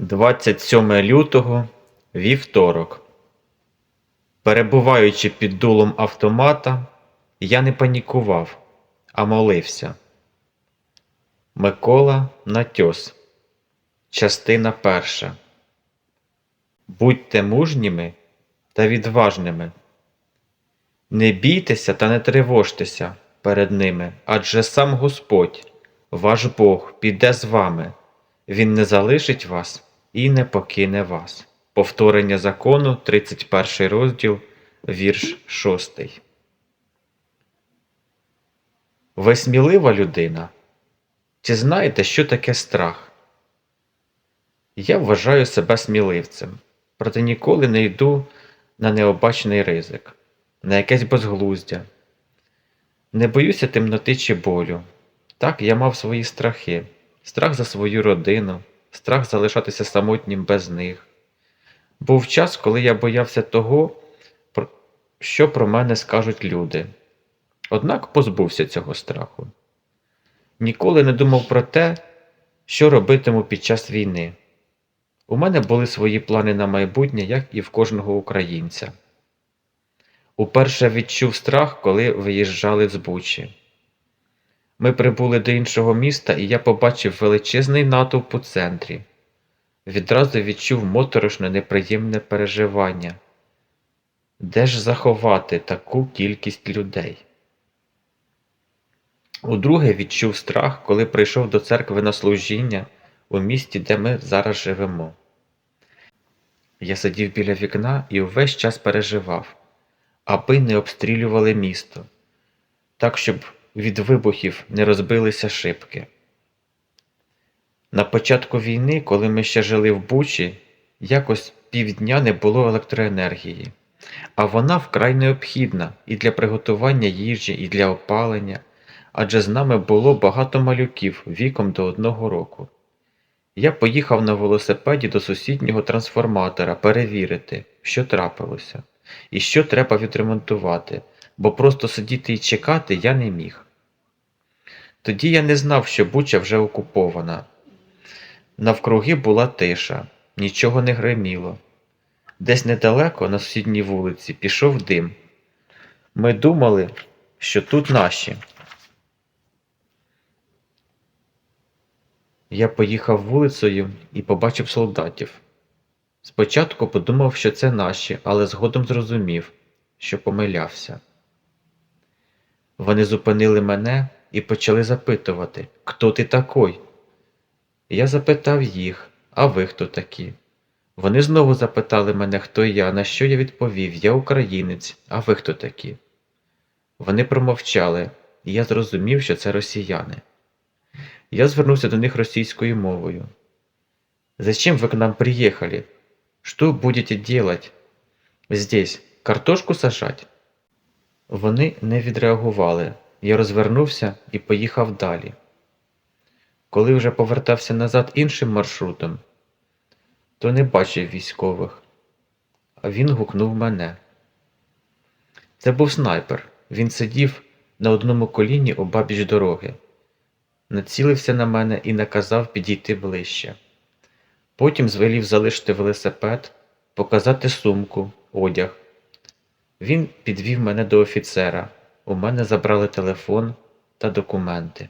27 лютого, вівторок. Перебуваючи під дулом автомата, я не панікував, а молився. Микола Натьос. Частина перша. Будьте мужніми та відважними. Не бійтеся та не тривожтеся перед ними, адже сам Господь, ваш Бог, піде з вами. Він не залишить вас і не покине вас. Повторення закону, 31 розділ, вірш 6. Ви смілива людина? Чи знаєте, що таке страх? Я вважаю себе сміливцем, проте ніколи не йду на необачений ризик, на якесь безглуздя. Не боюся темноти чи болю. Так, я мав свої страхи, страх за свою родину, страх залишатися самотнім без них. Був час, коли я боявся того, що про мене скажуть люди. Однак позбувся цього страху. Ніколи не думав про те, що робитиму під час війни. У мене були свої плани на майбутнє, як і в кожного українця. Уперше відчув страх, коли виїжджали з Бучі. Ми прибули до іншого міста, і я побачив величезний натовп у центрі. Відразу відчув моторошне неприємне переживання. Де ж заховати таку кількість людей? Удруге відчув страх, коли прийшов до церкви на служіння у місті, де ми зараз живемо. Я сидів біля вікна і увесь час переживав, аби не обстрілювали місто, так, щоб від вибухів не розбилися шибки. На початку війни, коли ми ще жили в Бучі, якось півдня не було електроенергії, а вона вкрай необхідна і для приготування їжі, і для опалення, адже з нами було багато малюків віком до одного року. Я поїхав на велосипеді до сусіднього трансформатора перевірити, що трапилося, і що треба відремонтувати, бо просто сидіти і чекати я не міг. Тоді я не знав, що Буча вже окупована. Навкруги була тиша, нічого не гриміло. Десь недалеко, на сусідній вулиці, пішов дим. Ми думали, що тут наші. Я поїхав вулицею і побачив солдатів. Спочатку подумав, що це наші, але згодом зрозумів, що помилявся. Вони зупинили мене і почали запитувати, хто ти такой? Я запитав їх, а ви хто такі? Вони знову запитали мене, хто я, на що я відповів, я українець, а ви хто такі? Вони промовчали, і я зрозумів, що це росіяни. Я звернувся до них російською мовою. «Зачем вы к нам приехали? Что будете делать? Здесь картошку сажать?» Вони не відреагували. Я розвернувся і поїхав далі. Коли вже повертався назад іншим маршрутом, то не бачив військових, а він гукнув мене. Це був снайпер. Він сидів на одному коліні обабіч дороги націлився на мене і наказав підійти ближче. Потім звелів залишити велосипед, показати сумку, одяг. Він підвів мене до офіцера. У мене забрали телефон та документи.